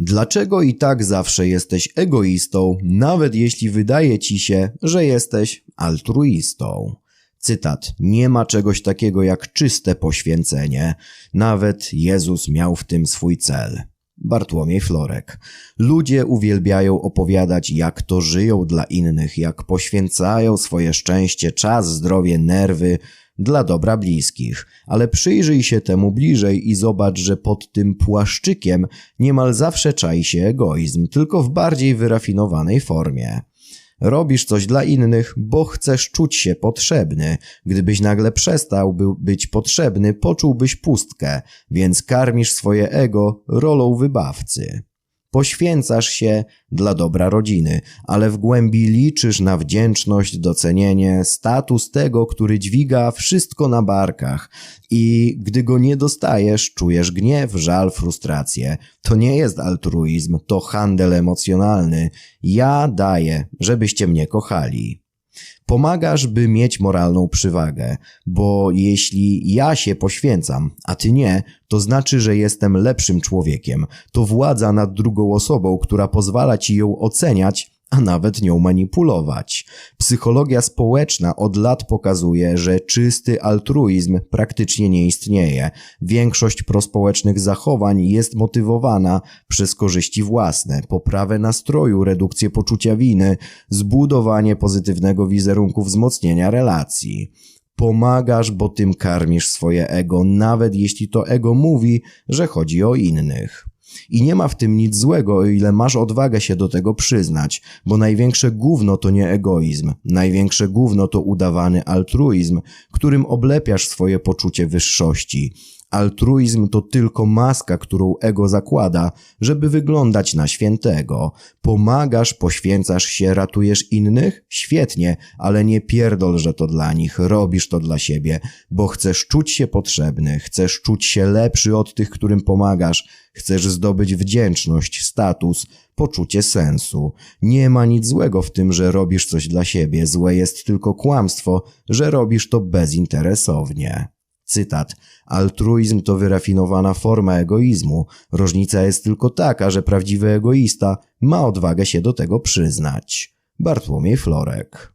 Dlaczego i tak zawsze jesteś egoistą, nawet jeśli wydaje ci się, że jesteś altruistą? Cytat: Nie ma czegoś takiego jak czyste poświęcenie. Nawet Jezus miał w tym swój cel. Bartłomiej Florek. Ludzie uwielbiają opowiadać, jak to żyją dla innych, jak poświęcają swoje szczęście, czas, zdrowie, nerwy dla dobra bliskich. Ale przyjrzyj się temu bliżej i zobacz, że pod tym płaszczykiem niemal zawsze czai się egoizm, tylko w bardziej wyrafinowanej formie. Robisz coś dla innych, bo chcesz czuć się potrzebny. Gdybyś nagle przestał by być potrzebny, poczułbyś pustkę, więc karmisz swoje ego rolą wybawcy. Poświęcasz się dla dobra rodziny, ale w głębi liczysz na wdzięczność, docenienie, status tego, który dźwiga wszystko na barkach i gdy go nie dostajesz, czujesz gniew, żal, frustrację. To nie jest altruizm, to handel emocjonalny. Ja daję, żebyście mnie kochali. Pomagasz, by mieć moralną przywagę, bo jeśli ja się poświęcam, a ty nie, to znaczy, że jestem lepszym człowiekiem. To władza nad drugą osobą, która pozwala ci ją oceniać, a nawet nią manipulować. Psychologia społeczna od lat pokazuje, że czysty altruizm praktycznie nie istnieje. Większość prospołecznych zachowań jest motywowana przez korzyści własne, poprawę nastroju, redukcję poczucia winy, zbudowanie pozytywnego wizerunku, wzmocnienia relacji. Pomagasz, bo tym karmisz swoje ego, nawet jeśli to ego mówi, że chodzi o innych. I nie ma w tym nic złego, o ile masz odwagę się do tego przyznać, bo największe gówno to nie egoizm, największe gówno to udawany altruizm, którym oblepiasz swoje poczucie wyższości. Altruizm to tylko maska, którą ego zakłada, żeby wyglądać na świętego. Pomagasz, poświęcasz się, ratujesz innych? Świetnie, ale nie pierdol, że to dla nich, robisz to dla siebie, bo chcesz czuć się potrzebny, chcesz czuć się lepszy od tych, którym pomagasz, chcesz zdobyć wdzięczność, status, poczucie sensu. Nie ma nic złego w tym, że robisz coś dla siebie, złe jest tylko kłamstwo, że robisz to bezinteresownie. Cytat. Altruizm to wyrafinowana forma egoizmu. Różnica jest tylko taka, że prawdziwy egoista ma odwagę się do tego przyznać. Bartłomiej Florek.